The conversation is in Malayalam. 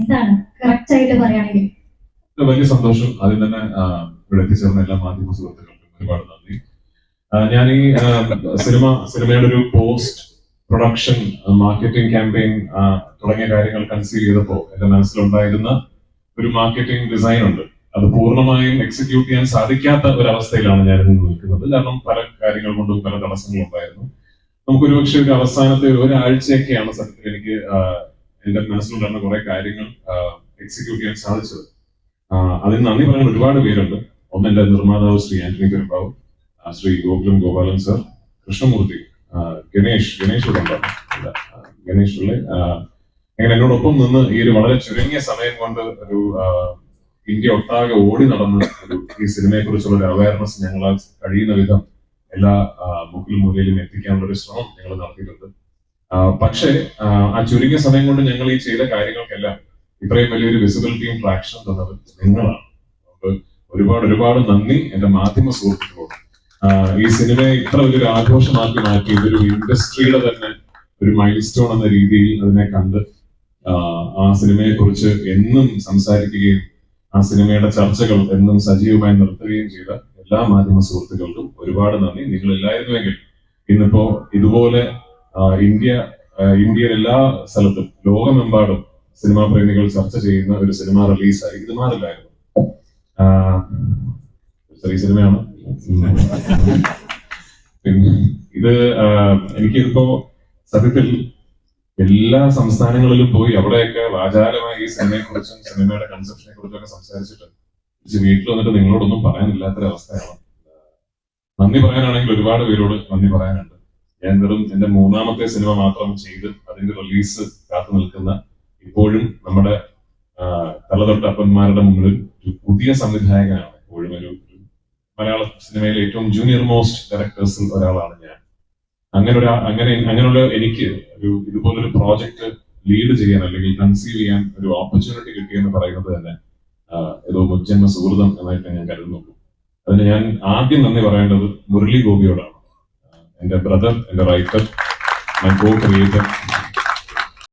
എന്താണ്? വലിയ സന്തോഷം. അതിൽ തന്നെ ഇവിടെ എത്തിച്ചേർന്ന എല്ലാ മാധ്യമ സുഹൃത്തുക്കൾക്കും ഒരുപാട് നന്ദി. ഞാൻ ഈ സിനിമ സിനിമയുടെ ഒരു പോസ്റ്റ് പ്രൊഡക്ഷൻ മാർക്കറ്റിംഗ് ക്യാമ്പയിൻ തുടങ്ങിയ കാര്യങ്ങൾ കൺസീൽ ചെയ്തപ്പോൾ എന്റെ മനസ്സിലുണ്ടായിരുന്ന ഒരു മാർക്കറ്റിംഗ് ഡിസൈൻ ഉണ്ട്. അത് പൂർണമായും എക്സിക്യൂട്ട് ചെയ്യാൻ സാധിക്കാത്ത ഒരു അവസ്ഥയിലാണ് ഞാൻ ഇന്ന് നിൽക്കുന്നത്. കാരണം പല കാര്യങ്ങൾ കൊണ്ടും പല തടസ്സങ്ങളും ഉണ്ടായിരുന്നു നമുക്കൊരു പക്ഷേ ഒരു അവസാനത്തെ ഒരു ഒരാഴ്ചയൊക്കെയാണ് സത്യത്തിൽ എനിക്ക് എന്റെ മനസ്സിലുണ്ടായിരുന്ന കുറെ കാര്യങ്ങൾ എക്സിക്യൂട്ട് ചെയ്യാൻ സാധിച്ചത്. അതിന് നന്ദി പറയാൻ ഒരുപാട് പേരുണ്ട്. ഒന്ന് എന്റെ നിർമ്മാതാവ് ശ്രീ ആന്റണി പെരുമ്പാവ് ശ്രീ ഗോകുലം ഗോപാലൻ സർ കൃഷ്ണമൂർത്തി ഗണേഷ് ഗണേഷ്. ഗണേഷ് ഉള്ള. അങ്ങനെ എന്നോടൊപ്പം നിന്ന് ഈ ഒരു വളരെ ചുരുങ്ങിയ സമയം കൊണ്ട് ഒരു ഇന്ത്യ ഒട്ടാകെ ഓടി നടന്ന ഒരു ഈ സിനിമയെ കുറിച്ചുള്ള ഒരു അവയർനെസ് ഞങ്ങളാൽ കഴിയുന്ന വിധം എല്ലാ മുക്കിലും മൂലയിലും എത്തിക്കാനുള്ള ഒരു ശ്രമം ഞങ്ങൾ നടത്തിയിട്ടുണ്ട്. പക്ഷേ ആ, ചുരുങ്ങിയ സമയം കൊണ്ട് ഞങ്ങൾ ഈ ചെയ്ത കാര്യങ്ങൾക്കെല്ലാം ഇത്രയും വലിയൊരു വിസിബിലിറ്റിയും ട്രാക്ഷനും തന്നത് നിങ്ങളാണ്. ഒരുപാട് ഒരുപാട് നന്ദി എന്റെ മാധ്യമ സുഹൃത്തുക്കളോട് ഈ സിനിമയെ ഇത്ര വലിയൊരു ആഘോഷമാക്കി മാറ്റി ഇതൊരു ഇൻഡസ്ട്രിയുടെ തന്നെ ഒരു മൈൽ സ്റ്റോൺ എന്ന രീതിയിൽ അതിനെ കണ്ട് ആ സിനിമയെ കുറിച്ച് എന്നും സംസാരിക്കുകയും ആ സിനിമയുടെ ചർച്ചകൾ എന്നും സജീവമായി നിർത്തുകയും ചെയ്ത എല്ലാ മാധ്യമ സുഹൃത്തുക്കൾക്കും ഒരുപാട് നന്ദി. നിങ്ങൾ ഇല്ലായിരുന്നുവെങ്കിൽ ഇന്നിപ്പോ ഇതുപോലെ ഇന്ത്യ ഇന്ത്യയിൽ എല്ലാ സ്ഥലത്തും ലോകമെമ്പാടും സിനിമാ പ്രേമികൾ ചർച്ച ചെയ്യുന്ന ഒരു സിനിമ റിലീസായി. ഇത് മാറില്ലായിരുന്നു. ചെറിയ സിനിമയാണ്. പിന്നെ ഇത് എനിക്കിപ്പോ സത്യത്തിൽ എല്ലാ സംസ്ഥാനങ്ങളിലും പോയി അവിടെയൊക്കെ വാചാലമായി ഈ സിനിമയെ കുറിച്ചും സിനിമയുടെ കൺസെപ്ഷനെ കുറിച്ചും ഒക്കെ സംസാരിച്ചിട്ട് തിരിച്ച് വീട്ടിൽ വന്നിട്ട് നിങ്ങളോടൊന്നും പറയാനില്ലാത്തൊരവസ്ഥയാണ്. നന്ദി പറയാനാണെങ്കിൽ ഒരുപാട് പേരോട് നന്ദി പറയാനുണ്ട്. ഞാൻ വെറും എന്റെ മൂന്നാമത്തെ സിനിമ മാത്രം ചെയ്ത് അതിന്റെ റിലീസ് കാത്തു നിൽക്കുന്ന ഇപ്പോഴും നമ്മുടെ തലതൊട്ട മുമ്പിൽ ഒരു പുതിയ സംവിധായകനാണ് ഇപ്പോഴും ഒരു മലയാള സിനിമയിലെ ഏറ്റവും ജൂനിയർ മോസ്റ്റ് ഡയറക്ടേഴ്സിൽ ഒരാളാണ് ഞാൻ. അങ്ങനെ ഒരു അങ്ങനെ അങ്ങനെയുള്ള എനിക്ക് ഒരു ഇതുപോലൊരു പ്രോജക്റ്റ് ലീഡ് ചെയ്യാൻ അല്ലെങ്കിൽ കൺസീവ് ചെയ്യാൻ ഒരു ഓപ്പർച്യൂണിറ്റി കിട്ടിയെന്ന് പറയുന്നത് തന്നെ ഏതോ മുജ്ജന്മ സുഹൃതം എന്നായിട്ട് ഞാൻ കരുതുന്നുള്ളൂ. അതിന് ഞാൻ ആദ്യം നന്ദി പറയേണ്ടത് മുരളി ഗോപിയോടാണ്. ആ, എന്റെ ബ്രദർ എന്റെ റൈറ്റർ മൈ കോ ക്രിയേറ്റർ